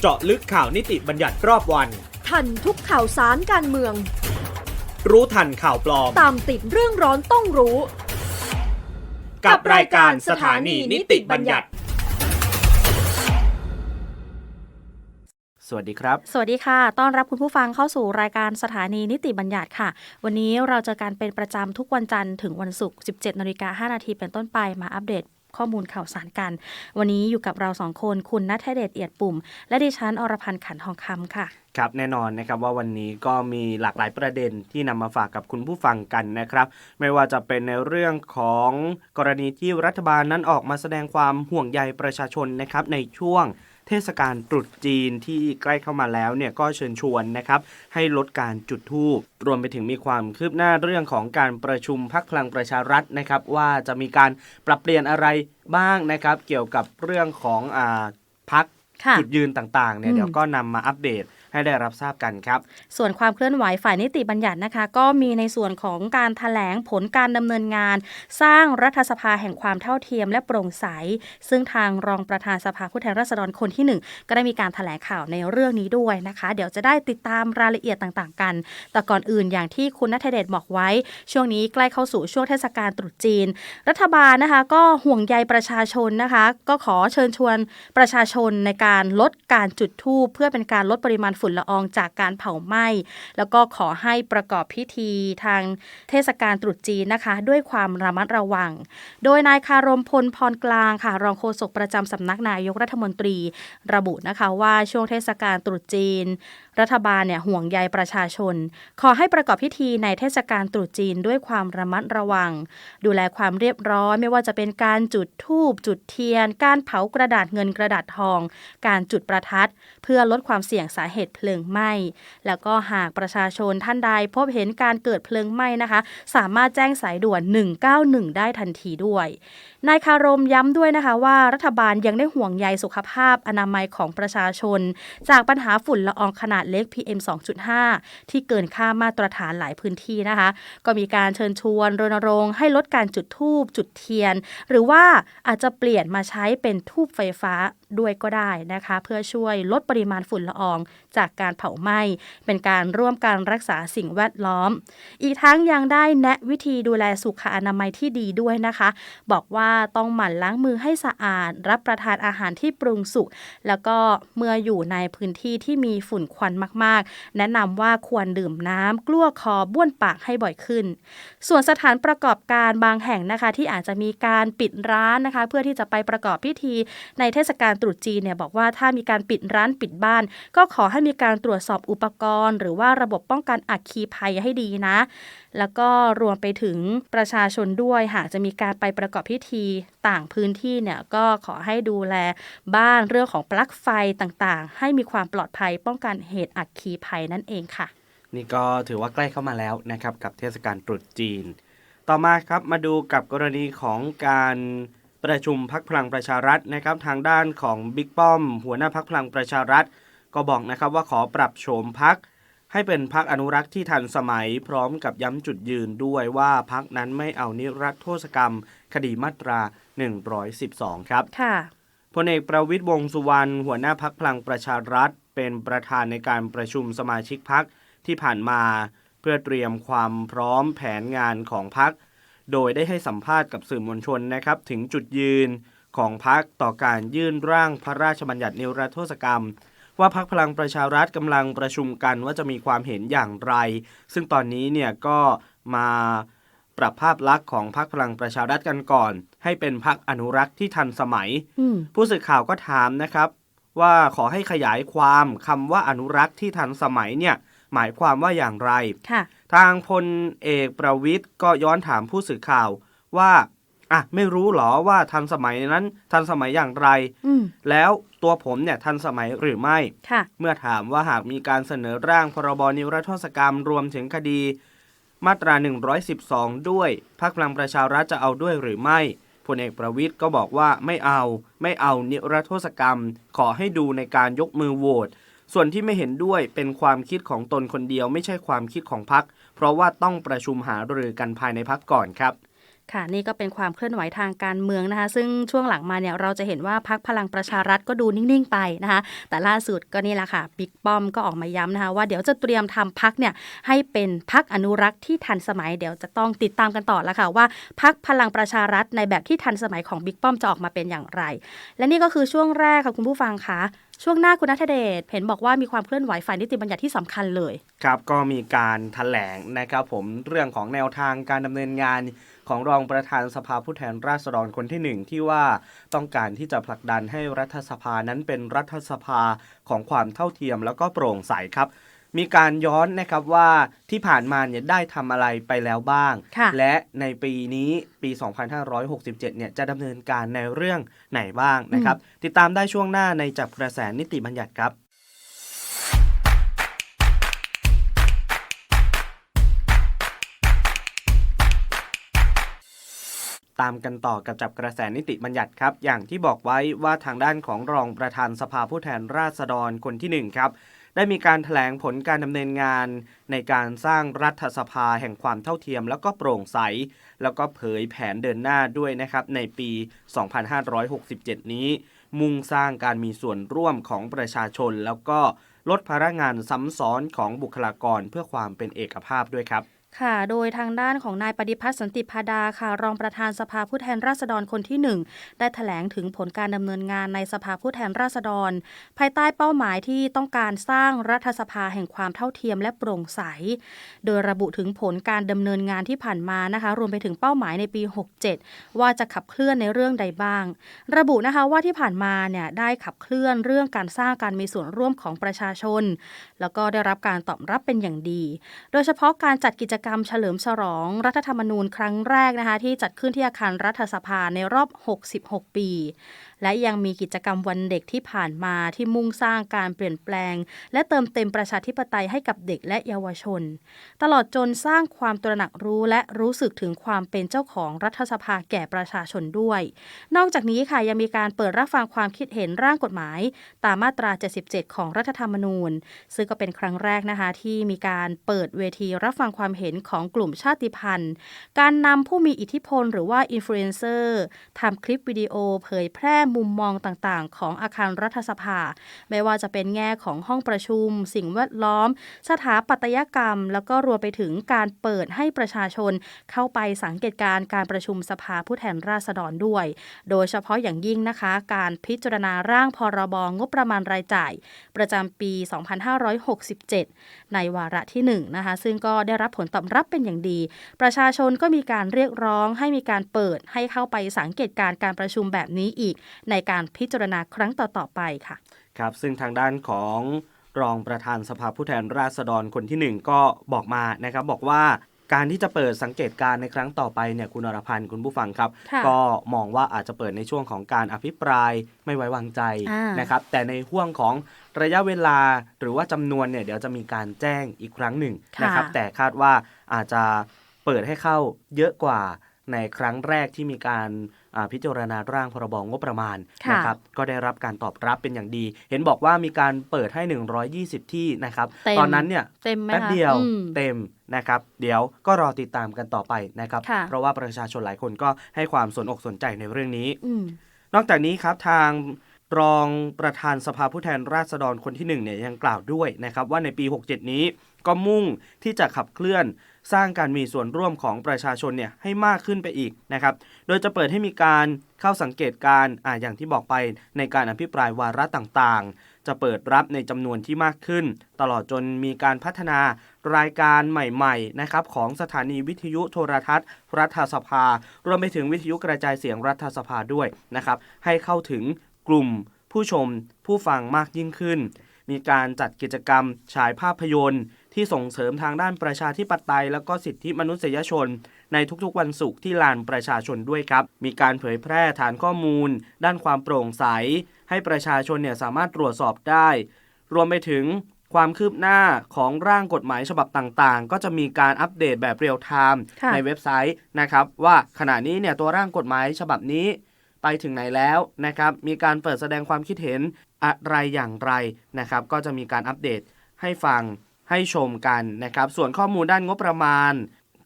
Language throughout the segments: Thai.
เจาะลึกข่าวนิติบัญญัติรอบวัน ทันทุกข่าวสารการเมือง รู้ทันข่าวปลอม ตามติดเรื่องร้อนต้องรู้ กับรายการสถานีนิติบัญญัติ สวัสดีครับ สวัสดีค่ะ ต้อนรับคุณผู้ฟังเข้าสู่รายการสถานีนิติบัญญัติค่ะ วันนี้เราเจอกันเป็นประจำทุกวันจันทร์ถึงวันศุกร์ 17นาฬิกา5นาทีเป็นต้นไปมาอัปเดต ข้อมูลข่าวสารกัน วันนี้อยู่กับเราสองคนคุณนัทเดชเอียดปุ่ม และดิฉันอรพันธ์ขันทองคำค่ะครับแน่นอนนะครับว่าวันนี้ก็มีหลากหลายประเด็นที่นำมาฝากกับคุณผู้ฟังกันนะครับ ไม่ว่าจะเป็นในเรื่องของกรณีที่รัฐบาลนั้นออกมาแสดงความห่วงใยประชาชนนะครับในช่วง เทศกาลตรุษจีนที่ใกล้เข้ามาแล้วเนี่ยก็เชิญชวนนะครับให้ลดการจุดธูปรวมไปถึงมีความคืบหน้าเรื่องของการประชุมพักพลังประชารัฐนะครับ ว่าจะมีการปรับเปลี่ยนอะไรบ้างนะครับ เกี่ยวกับเรื่องของอ่าพักค่ะจุดยืนต่างๆเนี่ยอืมเดี๋ยวก็นำมาอัปเดต ให้ได้รับทราบกันครับ ส่วนความเคลื่อนไหวฝ่ายนิติบัญญัตินะคะ ก็มีในส่วนของการถแถลงผลการดำเนินงาน สร้างรัฐสภาแห่งความเท่าเทียมและโปร่งใส ซึ่งทางรองประธานสภาผู้แทนราษฎรคนที่หนึ่งก็ได้มีการถแถลงข่าวในเรื่องนี้ด้วยนะคะ เดี๋ยวจะได้ติดตามรายละเอียดต่างๆ กัน แต่ก่อนอื่นอย่างที่คุณนัทเดชบอกไว้ ช่วงนี้ใกล้เข้าสู่ช่วงเทศกาลตรุษจีน รัฐบาลนะคะก็ห่วงใยประชาชนนะคะ ก็ขอเชิญชวนประชาชนในการลดการจุดธูปเพื่อเป็นการลดปริมาณฝุ่นละอองจากการเผาไหม้แล้วก็ขอให้ประกอบพิธีทางเทศกาลตรุษจีนนะคะ ด้วยความระมัดระวัง โดยนายคารมพลพรกลางค่ะ รองโฆษกประจำสำนักนายกรัฐมนตรี ระบุนะคะว่าช่วงเทศกาลตรุษจีน รัฐบาลเนี่ยห่วงใยประชาชน ขอให้ประกอบพิธีในเทศกาลตรุษจีนด้วยความระมัดระวัง ดูแลความเรียบร้อย ไม่ว่าจะเป็นการจุดธูปจุดเทียน การเผากระดาษเงินกระดาษทอง การจุดประทัด เพื่อลดความเสี่ยงสาเหตุเพลิงไหม้แล้วก็หากประชาชนท่านใดพบเห็นการเกิดเพลิงไหม้นะคะ สามารถแจ้งสายด่วน 191 ได้ทันทีด้วยนายคารมย้ำด้วยนะคะว่ารัฐบาลยังได้ห่วงใยสุขภาพอนามัยของประชาชน จากปัญหาฝุ่นละอองขนาดเล็ก PM 2.5 ที่เกินค่ามาตรฐานหลายพื้นที่นะคะ ก็มีการเชิญชวนรณรงค์ให้ลดการจุดธูปจุดเทียน หรือว่าอาจจะเปลี่ยนมาใช้เป็นธูปไฟฟ้าด้วยก็ได้นะคะ เพื่อช่วยลดปริมาณฝุ่นละออง จากการเผาไหม้เป็นการร่วมการรักษาสิ่งแวดล้อม อีกทั้งยังได้แนะวิธีดูแลสุขอนามัยที่ดีด้วยนะคะ บอกว่าต้องหมั่นล้างมือให้สะอาด รับประทานอาหารที่ปรุงสุกแล้วก็เมื่ออยู่ในพื้นที่ที่มีฝุ่นควันมากๆ แนะนำว่าควรดื่มน้ำกลั้วคอบ้วนปากให้บ่อยขึ้น ส่วนสถานประกอบการบางแห่งนะคะ ที่อาจจะมีการปิดร้านนะคะ เพื่อที่จะไปประกอบพิธีในเทศกาลตรุษจีนเนี่ยบอกว่าถ้ามีการปิดร้านปิดบ้าน ก็ขอให้มีการตรวจสอบอุปกรณ์ หรือว่าระบบป้องกันอัคคีภัยให้ดีนะ แล้วก็รวมไปถึงประชาชนด้วย หากจะมีการไปประกอบพิธีต่างพื้นที่เนี่ยก็ขอให้ดูแลบ้านเรื่องของปลั๊กไฟต่างๆ ให้มีความปลอดภัยป้องกันเหตุอัคคีภัยนั่นเองค่ะ นี่ก็ถือว่าใกล้เข้ามาแล้วนะครับกับเทศกาลตรุษจีน ต่อมาครับมาดูกับกรณีของการประชุมพักพลังประชารัฐนะครับทางด้านของบิ๊กป้อม หัวหน้าพักพลังประชารัฐ ก็บอกนะครับว่าขอปรับโฉมพัก ให้เป็นพักอนุรักษ์ที่ทันสมัยพร้อมกับย้ำจุดยืนด้วยว่าพักนั้นไม่เอานิรัตโทษกรรม คดีมาตรา 112 ครับค่ะพลเอกประวิตยวงษ์สุวรรณหัวหน้าพักพลังประชารัฐ เป็นประธานในการประชุมสมาชิกพักที่ผ่านมา เพื่อเตรียมความพร้อมแผนงานของพัก โดยได้ให้สัมภาษณ์กับสื่อมวลชนนะครับ ถึงจุดยืนของพักต่อการยื่นร่างพระราชบัญญัตินิรโทษกรรม ว่าพักพลังประชารัฐกำลังประชุมกันว่าจะมีความเห็นอย่างไร ซึ่งตอนนี้เนี่ยก็มาปรับภาพลักษณ์ของพักพลังประชารัฐกันก่อน ให้เป็นพักอนุรักษ์ที่ทันสมัยอืมผู้สื่อข่าวก็ถามนะครับ ว่าขอให้ขยายความคำว่าอนุรักษ์ที่ทันสมัยเนี่ย หมายความว่าอย่างไรค่ะทางพลเอกประวิทย์ก็ย้อนถามผู้สื่อข่าวว่า อะไม่รู้หรอว่าทันสมัยนั้น ทันสมัยอย่างไรอืมแล้วตัวผมเนี่ยทันสมัยหรือไม่ค่ะเมื่อถามว่าหากมีการเสนอร่างพรบนิรโทษกรรมรวมถึงคดี มาตรา 112 ด้วยพรรคพลังประชารัฐจะเอาด้วยหรือไม่พลเอกประวิทย์ก็บอกว่าไม่เอา ไม่เอานิรโทษกรรม ขอให้ดูในการยกมือโหวตส่วนที่ไม่เห็นด้วยเป็นความคิดของตนคนเดียวไม่ใช่ความคิดของพรรคเพราะว่าต้องประชุมหารือกันภายในพรรคก่อนครับ ค่ะนี่ก็เป็นความเคลื่อนไหวทางการเมืองนะคะ ซึ่งช่วงหลังมาเนี่ยเราจะเห็นว่าพักพลังประชารัฐก็ดูนิ่ง ๆ ไปนะคะ แต่ล่าสุดก็นี่แหละค่ะบิ๊กป้อมก็ออกมาย้ำนะคะ ว่าเดี๋ยวจะเตรียมทำพักเนี่ยให้เป็นพักอนุรักษ์ที่ทันสมัยเดี๋ยวจะต้องติดตามกันต่อแล้วค่ะว่าพักพลังประชารัฐในแบบที่ทันสมัยของบิ๊กป้อมจะออกมาเป็นอย่างไร และนี่ก็คือช่วงแรกค่ะคุณผู้ฟังคะ ช่วงหน้าคุณนัทเดชเห็นบอกว่ามีความเคลื่อนไหวฝ่ายนิติบัญญัติที่สำคัญเลย ครับก็มีการแถลงนะครับผมเรื่องของแนวทางการดำเนินงานของรองประธานสภาผู้แทนราษฎรคนที่หนึ่งที่ว่าต้องการที่จะผลักดันให้รัฐสภานั้นเป็นรัฐสภาของความเท่าเทียมแล้วก็โปร่งใสครับ มีการย้อนนะครับว่าที่ผ่านมาเนี่ยได้ทำอะไรไปแล้วบ้าง ค่ะและในปีนี้ปี 2567 เนี่ยจะดำเนินการในเรื่องไหนบ้างนะครับ ติดตามได้ช่วงหน้าในจับกระแสนิติบัญญัติครับ ตามกันต่อกับจับกระแสนิติบัญญัติครับ อย่างที่บอกไว้ว่าทางด้านของรองประธานสภาผู้แทนราษฎรคนที่หนึ่งครับ ได้มีการแถลงผลการดำเนินงาน ในการสร้างรัฐสภาแห่งความเท่าเทียม แล้วก็โปร่งใส แล้วก็เผยแผนเดินหน้าด้วยนะครับในปี 2567 นี้ มุ่งสร้างการมีส่วนร่วมของประชาชน แล้วก็ลดภาระงานซ้ำซ้อนของบุคลากรเพื่อความเป็นเอกภาพด้วยครับ ค่ะ โดยทางด้านของนายปฏิพัฒน์สันติพาดาค่ะ รองประธานสภาผู้แทนราษฎรคนที่หนึ่งได้แถลงถึงผลการดำเนินงานในสภาผู้แทนราษฎร ภายใต้เป้าหมายที่ต้องการสร้างรัฐสภาแห่งความเท่าเทียมและโปร่งใส โดยระบุถึงผลการดำเนินงานที่ผ่านมานะคะ รวมไปถึงเป้าหมายในปี 67 ว่าจะขับเคลื่อนในเรื่องใดบ้าง ระบุนะคะว่าที่ผ่านมาเนี่ยได้ขับเคลื่อนเรื่องการสร้างการมีส่วนร่วมของประชาชน แล้วก็ได้รับการตอบรับเป็นอย่างดี โดยเฉพาะการจัดกิจกรรมการเฉลิมฉลอง รัฐธรรมนูญครั้งแรกนะคะที่จัดขึ้นที่อาคารรัฐสภาในรอบ 66 ปีและยังมีกิจกรรมวันเด็กที่ผ่านมาที่มุ่งสร้างการเปลี่ยนแปลง และเติมเต็มประชาธิปไตยให้กับเด็กและเยาวชน ตลอดจนสร้างความตระหนักรู้และรู้สึกถึงความเป็นเจ้าของรัฐสภาแก่ประชาชนด้วย นอกจากนี้ค่ะยังมีการเปิดรับฟังความคิดเห็นร่างกฎหมาย ตามมาตรา 77 ของรัฐธรรมนูญ ซึ่งก็เป็นครั้งแรกนะคะที่มีการเปิดเวทีรับฟังความเห็นของกลุ่มชาติพันธุ์ การนำผู้มีอิทธิพลหรือว่าอินฟลูเอนเซอร์ทำคลิปวิดีโอเผยแพร่มุมมองต่างๆ ของอาคารรัฐสภา ไม่ว่าจะเป็นแง่ของห้องประชุม สิ่งแวดล้อม สถาปัตยกรรม แล้วก็รวมไปถึงการเปิดให้ประชาชนเข้าไปสังเกตการณ์การประชุมสภาผู้แทนราษฎรด้วย โดยเฉพาะอย่างยิ่งนะคะ การพิจารณาร่างพรบงบประมาณรายจ่าย ประจำปี 2567 ในวาระที่1นะคะซึ่งก็ได้รับผลตอบรับเป็นอย่างดี ประชาชนก็มีการเรียกร้องให้มีการเปิดให้เข้าไปสังเกตการณ์การประชุมแบบนี้อีกในการพิจารณาครั้งต่อๆไปค่ะ ครับ ซึ่งทางด้านของรองประธานสภาผู้แทนราษฎรคนที่หนึ่งก็บอกมานะครับบอกว่าการที่จะเปิดสังเกตการณ์ในครั้งต่อไปเนี่ยคุณอรพันธ์คุณผู้ฟังครับค่ะก็มองว่าอาจจะเปิดในช่วงของการอภิปรายไม่ไว้วางใจอ่านนะครับ แต่ในห่วงของระยะเวลาหรือว่าจำนวนเนี่ยเดี๋ยวจะมีการแจ้งอีกครั้งหนึ่งนะครับ แต่คาดว่าอาจจะเปิดให้เข้าเยอะกว่า ในครั้งแรกที่มีการอ่าพิจารณาร่างพรบงบประมาณค่ะนะครับก็ได้รับการตอบรับเป็นอย่างดี เห็นบอกว่ามีการเปิดให้ 120 ที่นะครับเต็มตอนนั้นเนี่ยเต็มไหมแป๊บคะเดียวอืมเต็มนะครับ เดี๋ยวก็รอติดตามกันต่อไปนะครับค่ะเพราะว่าประชาชนหลายคนก็ให้ความสนอกสนใจในเรื่องนี้อืมนอกจากนี้ครับทางรองประธานสภาผู้แทนราษฎรคนที่หนึ่งเนี่ยยังกล่าวด้วยนะครับว่าในปี 67 นี้ก็มุ่งที่จะขับเคลื่อน สร้างการมีส่วนร่วมของประชาชนเนี่ยให้มากขึ้นไปอีกนะครับ โดยจะเปิดให้มีการเข้าสังเกตการณ์อ่าอย่างที่บอกไปในการอภิปรายวาระต่างๆ จะเปิดรับในจำนวนที่มากขึ้น ตลอดจนมีการพัฒนารายการใหม่ๆนะครับของสถานีวิทยุโทรทัศน์ รัฐสภา รวมไปถึงวิทยุกระจายเสียงรัฐสภาด้วยนะครับให้เข้าถึงกลุ่มผู้ชมผู้ฟังมากยิ่งขึ้น มีการจัดกิจกรรมฉายภาพยนตร์ ที่ส่งเสริมทางด้านประชาธิปไตย แล้วก็สิทธิมนุษยชน ในทุกๆวันศุกร์ที่ลานประชาชนด้วยครับ มีการเผยแพร่ฐานข้อมูล ด้านความโปร่งใส ให้ประชาชนเนี่ยสามารถตรวจสอบได้ รวมไปถึงความคืบหน้าของร่างกฎหมายฉบับต่างๆ ก็จะมีการอัปเดตแบบเรียลไทม์ค่ะในเว็บไซต์นะครับ ว่าขณะนี้เนี่ยตัวร่างกฎหมายฉบับนี้ไปถึงไหนแล้วนะครับ มีการเปิดแสดงความคิดเห็นอะไรอย่างไรนะครับ ก็จะมีการอัปเดตให้ฟัง ให้ชมกันนะครับ ส่วนข้อมูลด้านงบประมาณ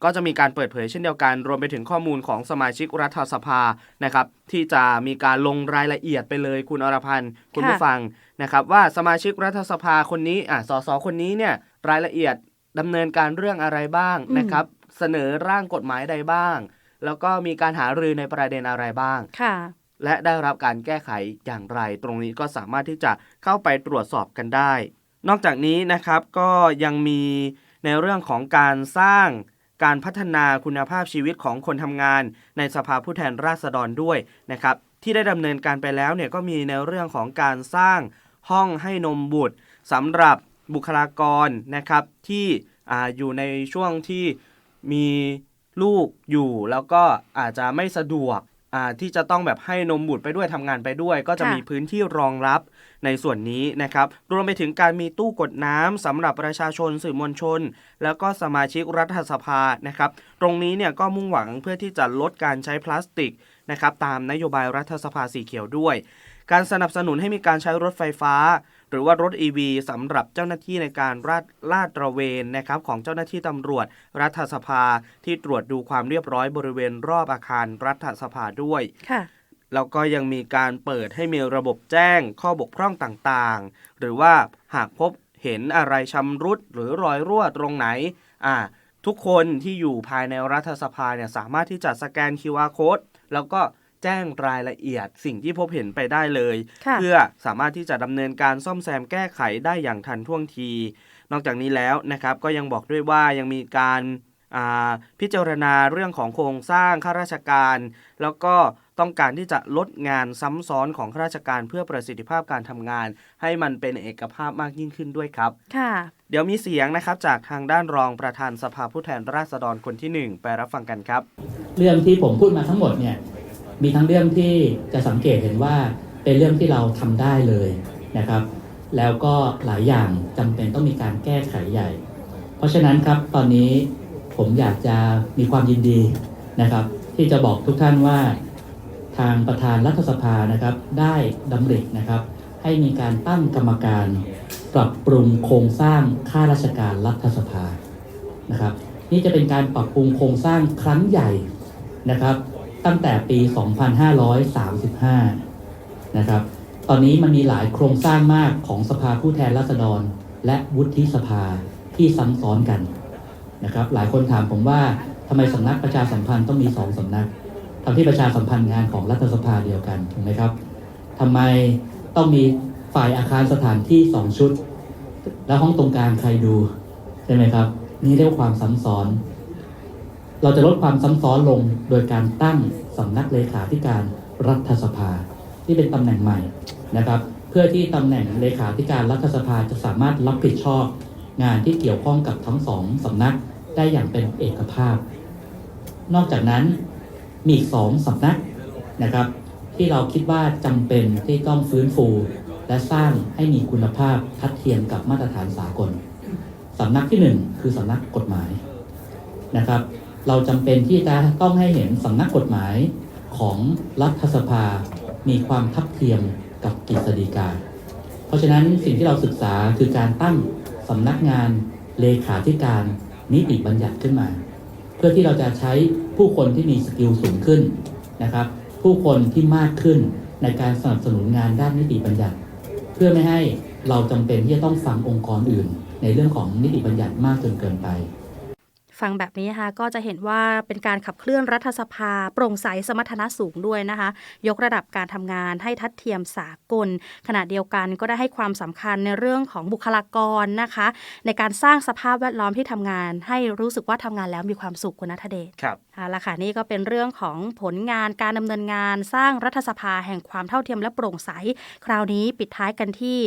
ก็จะมีการเปิดเผยเช่นเดียวกัน รวมไปถึงข้อมูลของสมาชิกรัฐสภานะครับ ที่จะมีการลงรายละเอียดไปเลยคุณอรพันธ์คุณผู้ฟังนะครับ ว่าสมาชิกรัฐสภาคนนี้อะสสคนนี้เนี่ยรายละเอียดดำเนินการเรื่องอะไรบ้างนะครับ เสนอร่างกฎหมายใดบ้าง แล้วก็มีการหารือในประเด็นอะไรบ้างค่ะและได้รับการแก้ไขอย่างไร ตรงนี้ก็สามารถที่จะเข้าไปตรวจสอบกันได้ นอกจากนี้นะครับก็ยังมีในเรื่องของการสร้างการพัฒนาคุณภาพชีวิตของคนทำงาน ในสภาผู้แทนราษฎรด้วยนะครับที่ได้ดำเนินการไปแล้วเนี่ยก็มีในเรื่องของการสร้างห้องให้นมบุตรสำหรับบุคลากรนะครับที่ออยู่ในช่วงที่มีลูกอยู่แล้วก็อาจจะไม่สะดวกที่จะต้องแบบให้นมบุตรไปด้วยทำงานไปด้วย ก็จะมีพื้นที่รองรับ ในส่วนนี้นะครับรวมไปถึงการมีตู้กดน้ำสำหรับประชาชนสื่อมวลชน แล้วก็สมาชิกรัฐสภานะครับตรงนี้เนี่ยก็มุ่งหวังเพื่อที่จะลดการใช้พลาสติกนะครับตามนโยบายรัฐสภาสีเขียวด้วย การสนับสนุนให้มีการใช้รถไฟฟ้า หรือว่ารถ EV สำหรับเจ้าหน้าที่ในการลาดลาดตระเวนนะครับของเจ้าหน้าที่ตำรวจ รัฐสภาที่ตรวจดูความเรียบร้อยบริเวณรอบอาคารรัฐสภาด้วยค่ะ แล้วก็ยังมีการเปิดให้มีระบบแจ้งข้อบกพร่องต่างๆ หรือว่าหากพบเห็นอะไรชำรุดหรือรอยรั่วตรงไหนอ่าทุกคนที่อยู่ภายในรัฐสภาเนี่ยสามารถที่จะสแกน QR code แล้วก็แจ้งรายละเอียดสิ่งที่พบเห็นไปได้เลยค่ะเพื่อสามารถที่จะดำเนินการซ่อมแซมแก้ไขได้อย่างทันท่วงที นอกจากนี้แล้วนะครับก็ยังบอกด้วยว่ายังมีการอ่า พิจารณาเรื่องของโครงสร้างข้าราชการ แล้วก็ต้องการที่จะลดงานซ้ำซ้อนของข้าราชการเพื่อประสิทธิภาพการทำงาน ให้มันเป็นเอกภาพมากยิ่งขึ้นด้วยครับ ค่ะ เดี๋ยวมีเสียงนะครับจากทางด้านรองประธานสภาผู้แทนราษฎรคนที่หนึ่งไปรับฟังกันครับ เรื่องที่ผมพูดมาทั้งหมดเนี่ยมีทั้งเรื่องที่จะสังเกตเห็นว่าเป็นเรื่องที่เราทำได้เลยนะครับ แล้วก็หลายอย่างจำเป็นต้องมีการแก้ไขใหญ่ เพราะฉะนั้นครับตอนนี้ ผมอยากจะมีความยินดีนะครับ ที่จะบอกทุกท่านว่าทางประธานรัฐสภานะครับ ได้ดำรินะครับ ให้มีการตั้งกรรมการปรับปรุงโครงสร้างข้าราชการรัฐสภานะครับ นี่จะเป็นการปรับปรุงโครงสร้างครั้งใหญ่นะครับ ตั้งแต่ปี 2535 นะครับ ตอนนี้มันมีหลายโครงสร้างมากของสภาผู้แทนราษฎร และวุฒิสภาที่ซ้ำซ้อนกัน นะครับ หลายคนถามผมว่าทำไมสำนักประชาสัมพันธ์ต้องมีสองสำนักทั้งที่ประชาสัมพันธ์งานของรัฐสภาเดียวกันถูกไหมครับทำไมต้องมีฝ่ายอาคารสถานที่สองชุด แล้วห้องตรงกลางใครดูใช่ไหมครับ นี่เรียกว่าความซ้ำซ้อน เราจะลดความซ้ำซ้อนลงโดยการตั้งสำนักเลขาธิการรัฐสภา ที่เป็นตำแหน่งใหม่นะครับ เพื่อที่ตำแหน่งเลขาธิการรัฐสภาจะสามารถรับผิดชอบ งานที่เกี่ยวข้องกับทั้งสองสำนักได้อย่างเป็นเอกภาพ นอกจากนั้นมีอีกสองสำนักนะครับ ที่เราคิดว่าจำเป็นที่ต้องฟื้นฟู และสร้างให้มีคุณภาพทัดเทียมกับมาตรฐานสากลสำนักที่หนึ่งคือสำนักกฎหมายนะครับ เราจำเป็นที่จะต้องให้เห็นสำนักกฎหมายของรัฐสภา มีความทัดเทียมกับกฤษฎีกา เพราะฉะนั้นสิ่งที่เราศึกษาคือการตั้ง สำนักงานเลขาธิการนิติบัญญัติขึ้นมา เพื่อที่เราจะใช้ผู้คนที่มีสกิลสูงขึ้นนะครับ ผู้คนที่มากขึ้นในการสนับสนุนงานด้านนิติบัญญัติ เพื่อไม่ให้เราจำเป็นที่จะต้องฟังองค์กรอื่น ในเรื่องของนิติบัญญัติมากจนเกินไป ฟังแบบนี้นะคะก็จะเห็นว่าเป็นการขับเคลื่อนรัฐสภา โปร่งใสสมรรถนะสูงด้วยนะคะ ยกระดับการทำงานให้ทัดเทียมสากล ขณะเดียวกันก็ได้ให้ความสำคัญในเรื่องของบุคลากรนะคะ ในการสร้างสภาพแวดล้อมที่ทำงาน ให้รู้สึกว่าทำงานแล้วมีความสุขคุณนัทเดชครับ เอาละค่ะนี่ก็เป็นเรื่องของผลงานการดำเนินงานสร้างรัฐสภาแห่งความเท่าเทียมและโปร่งใส คราวนี้ปิดท้ายกันที่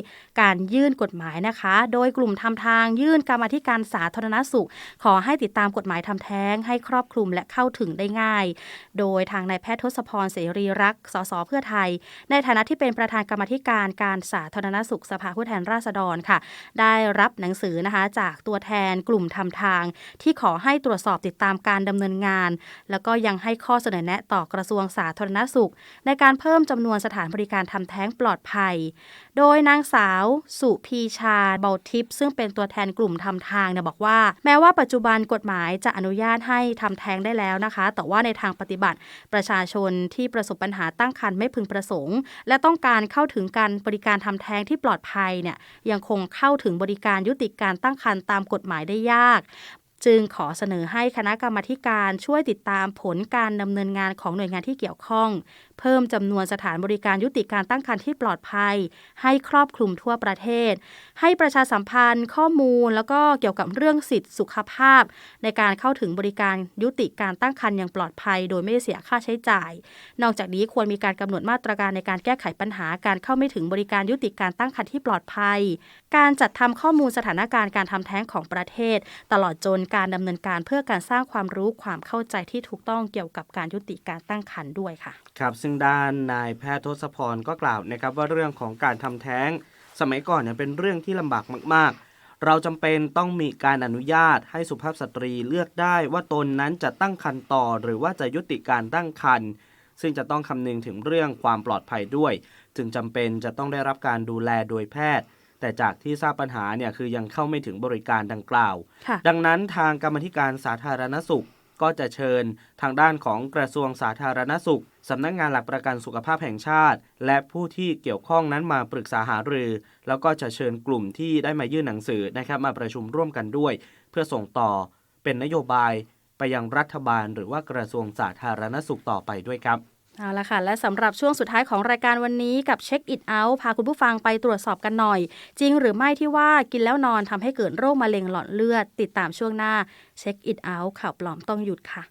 การยื่นกฎหมายนะคะ โดยกลุ่มทำทางยื่นกรรมธิการสาธารณสุข ขอให้ติดตามกฎหมายทำแท้ง ให้ครอบคลุมและเข้าถึงได้ง่าย โดยทางนายแพทย์ทศพรเสรีรักษ์สสเพื่อไทย ในฐานะที่เป็นประธานกรรมธิการการสาธารณสุขสภาผู้แทนราษฎรค่ะ ได้รับหนังสือนะคะจากตัวแทนกลุ่มทำทาง ที่ขอให้ตรวจสอบติดตามการดำเนินงานแล้วก็ยังให้ข้อเสนอแนะต่อกระทรวงสาธารณสุข ในการเพิ่มจำนวนสถานบริการทำแท้งปลอดภัย โดยนางสาว สุพีชาเบาทิพย์ซึ่งเป็นตัวแทนกลุ่มทำทางเนี่ยบอกว่า แม้ว่าปัจจุบันกฎหมายจะอนุญาตให้ทำแท้งได้แล้วนะคะ แต่ว่าในทางปฏิบัติประชาชนที่ประสบปัญหาตั้งครรภ์ไม่พึงประสงค์ และต้องการเข้าถึงการบริการทำแท้งที่ปลอดภัยเนี่ยยังคงเข้าถึงบริการยุติการตั้งครรภ์ตามกฎหมายได้ยาก จึงขอเสนอให้คณะกรรมาการช่วยติดตามผลการดำเนินงานของหน่วยงานที่เกี่ยวข้องเพิ่มจำนวนสถานบริการยุติการตั้งครรภ์ที่ปลอดภัย ให้ครอบคลุมทั่วประเทศ ให้ประชาสัมพันธ์ ข้อมูล แล้วก็เกี่ยวกับเรื่องสิทธิสุขภาพ ในการเข้าถึงบริการยุติการตั้งครรภ์อย่างปลอดภัย โดยไม่เสียค่าใช้จ่าย นอกจากนี้ควรมีการกำหนดมาตรการในการแก้ไขปัญหาการเข้าไม่ถึงบริการยุติการตั้งครรภ์ที่ปลอดภัย การจัดทำข้อมูลสถานการณ์การทำแท้งของประเทศ ตลอดจนการดำเนินการเพื่อการสร้างความรู้ความเข้าใจที่ถูกต้องเกี่ยวกับการยุติการตั้งครรภ์ด้วยค่ะ ครับซึ่งด้านนายแพทย์ทศพรก็กล่าวนะครับว่าเรื่องของการทำแท้ง สมัยก่อนเนี่ยเป็นเรื่องที่ลำบากมาก ๆ เราจำเป็นต้องมีการอนุญาตให้สุภาพสตรีเลือกได้ว่าตนนั้นจะตั้งครรภ์ต่อ หรือว่าจะยุติการตั้งครรภ์ซึ่งจะต้องคำนึงถึงเรื่องความปลอดภัยด้วย จึงจำเป็นจะต้องได้รับการดูแลโดยแพทย์ แต่จากที่ทราบปัญหาเนี่ยคือยังเข้าไม่ถึงบริการดังกล่าวค่ะดังนั้นทางกรรมธิการสาธารณสุข ก็จะเชิญทางด้านของกระทรวงสาธารณสุขสำนักงานหลักประกันสุขภาพแห่งชาติ และผู้ที่เกี่ยวข้องนั้นมาปรึกษาหารือ แล้วก็จะเชิญกลุ่มที่ได้มายื่นหนังสือนะครับมาประชุมร่วมกันด้วย เพื่อส่งต่อเป็นนโยบายไปยังรัฐบาล หรือว่ากระทรวงสาธารณสุขต่อไปด้วยครับ เอาละค่ะ และสำหรับช่วงสุดท้ายของรายการวันนี้กับเช็คอิ t เอาพาคุณผู้ฟังไปตรวจสอบกันหน่อย จริงหรือไม่ที่ว่ากินแล้วนอนทำให้เกิดโรคมะเร็งหลอดเลือด ติดตามช่วงหน้าเช็คอิ t เอาข่าวปลอมต้องหยุดค่ะ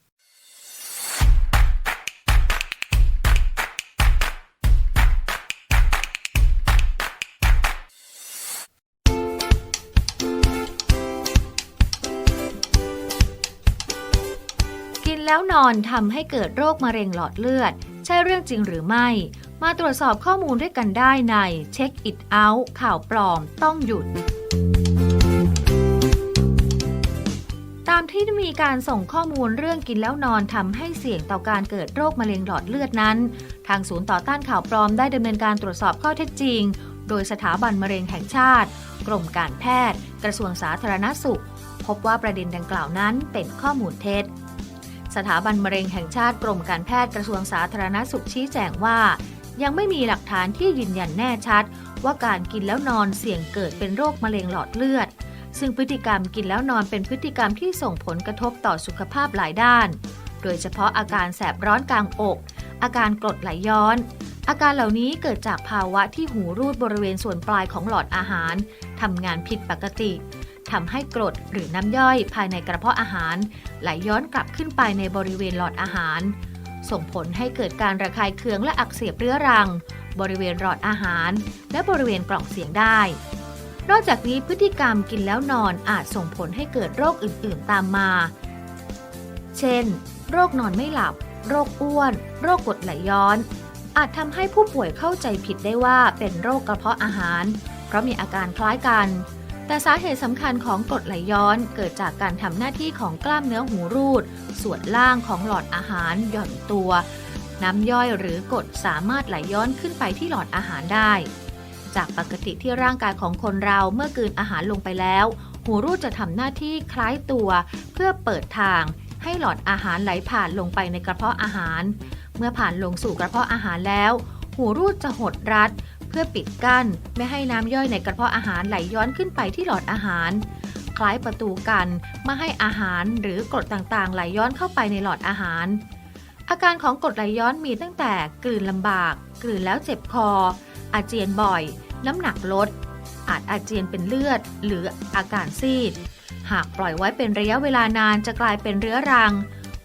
กินแล้วนอนทำให้เกิดโรคมะเร็งหลอดเลือด ใช่เรื่องจริงหรือไม่ มาตรวจสอบข้อมูลด้วยกันได้ใน Check It Out ข่าวปลอมต้องหยุด ตามที่มีการส่งข้อมูลเรื่องกินแล้วนอนทำให้เสี่ยงต่อการเกิดโรคมะเร็งหลอดเลือดนั้น ทางศูนย์ต่อต้านข่าวปลอมได้ดำเนินการตรวจสอบข้อเท็จจริง โดยสถาบันมะเร็งแห่งชาติ กรมการแพทย์ กระทรวงสาธารณสุข พบว่าประเด็นดังกล่าวนั้นเป็นข้อมูลเท็จ สถาบันมะเร็งแห่งชาติกรมการแพทย์กระทรวงสาธารณสุขชี้แจงว่า ยังไม่มีหลักฐานที่ยืนยันแน่ชัด ว่าการกินแล้วนอนเสี่ยงเกิดเป็นโรคมะเร็งหลอดเลือด ซึ่งพฤติกรรมกินแล้วนอนเป็นพฤติกรรมที่ส่งผลกระทบต่อสุขภาพหลายด้าน โดยเฉพาะอาการแสบร้อนกลางอก อาการกรดไหลย้อน อาการเหล่านี้เกิดจากภาวะที่หูรูดบริเวณส่วนปลายของหลอดอาหารทำงานผิดปกติ ทำให้กรดหรือน้ำย่อยภายในกระเพาะอาหาร ไหลย้อนกลับขึ้นไปในบริเวณหลอดอาหาร ส่งผลให้เกิดการระคายเคืองและอักเสบเรื้อรัง บริเวณหลอดอาหาร และบริเวณกล่องเสียงได้ นอกจากนี้พฤติกรรมกินแล้วนอนอาจส่งผลให้เกิดโรคอื่น ๆ ตามมา เช่น โรคนอนไม่หลับ โรคอ้วน โรคกรดไหลย้อน อาจทำให้ผู้ป่วยเข้าใจผิดได้ว่าเป็นโรคกระเพาะอาหาร เพราะมีอาการคล้ายกัน แต่สาเหตุสำคัญของกรดไหลย้อนเกิดจากการทำหน้าที่ของกล้ามเนื้อหูรูด ส่วนล่างของหลอดอาหารหย่อนตัว น้ำย่อยหรือกรดสามารถไหลย้อนขึ้นไปที่หลอดอาหารได้ จากปกติที่ร่างกายของคนเราเมื่อกืนอาหารลงไปแล้ว หูรูดจะทำหน้าที่คล้ายตัว เพื่อเปิดทางให้หลอดอาหารไหลผ่านลงไปในกระเพาะอาหาร เมื่อผ่านลงสู่กระเพาะอาหารแล้ว หูรูดจะหดรัด เพื่อปิดกั้น ไม่ให้น้ำย่อยในกระเพาะอาหารไหลย้อนขึ้นไปที่หลอดอาหาร คล้ายประตูกันไม่ให้อาหารหรือกรดต่างๆ ไหลย้อนเข้าไปในหลอดอาหาร อาการของกรดไหลย้อนมีตั้งแต่กลืนลำบาก กลืนแล้วเจ็บคอ อาเจียนบ่อย น้ำหนักลด อาจอาเจียนเป็นเลือด หรืออาการซีด หากปล่อยไว้เป็นระยะเวลานานจะกลายเป็นเรื้อรัง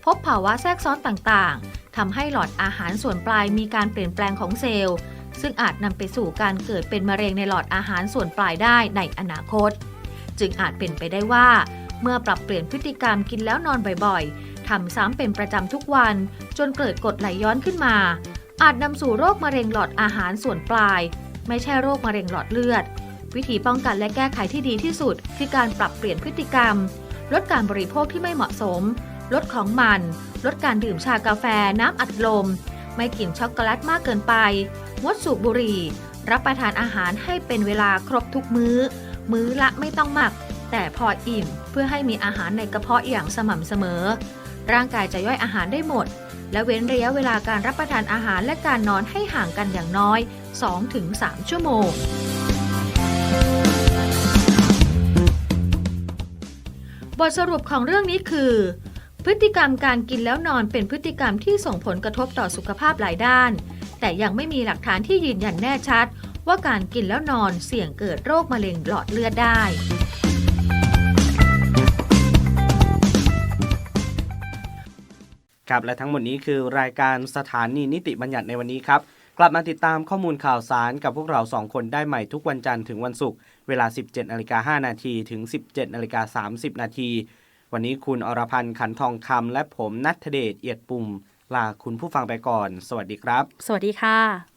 พบภาวะแทรกซ้อนต่างๆทำให้หลอดอาหารส่วนปลายมีการเปลี่ยนแปลงของเซลล์ ซึ่งอาจนำไปสู่การเกิดเป็นมะเร็งในหลอดอาหารส่วนปลายได้ในอนาคต จึงอาจเป็นไปได้ว่า เมื่อปรับเปลี่ยนพฤติกรรมกินแล้วนอนบ่อยๆทำซ้ำเป็นประจำทุกวัน จนเกิดกรดไหลย้อนขึ้นมา อาจนำสู่โรคมะเร็งหลอดอาหารส่วนปลาย ไม่ใช่โรคมะเร็งหลอดเลือด วิธีป้องกันและแก้ไขที่ดีที่สุด คือการปรับเปลี่ยนพฤติกรรม ลดการบริโภคที่ไม่เหมาะสม ลดของมันลลดการดื่มชากาแฟน้ำอัดลม ไม่กินช็อกโกแลตมากเกินไป งดสูบบุหรี่ รับประทานอาหารให้เป็นเวลาครบทุกมื้อ มื้อละไม่ต้องมาก แต่พออิ่มเพื่อให้มีอาหารในกระเพาะอย่างสม่ำเสมอ ร่างกายจะย่อยอาหารได้หมด และเว้นระยะเวลาการรับประทานอาหารและการนอนให้ห่างกันอย่างน้อย 2-3 ชั่วโมงบทสรุปของเรื่องนี้คือ พฤติกรรมการกินแล้วนอนเป็นพฤติกรรมที่ส่งผลกระทบต่อสุขภาพหลายด้าน แต่ยังไม่มีหลักฐานที่ยืนยันแน่ชัด ว่าการกินแล้วนอนเสี่ยงเกิดโรคมะเร็งหลอดเลือดได้ ครับและทั้งหมดนี้คือรายการสถานีนิติบัญญัติในวันนี้ครับ กลับมาติดตามข้อมูลข่าวสารกับพวกเราสองคนได้ใหม่ทุกวันจันทร์ถึงวันศุกร์เวลา 17นาฬิกา5นาทีถึง 17นาฬิกา30นาที วันนี้คุณอรพันธ์ขันทองคำและผมนัทเดชเอียดปุ่ม ลาคุณผู้ฟังไปก่อน สวัสดีครับ สวัสดีค่ะ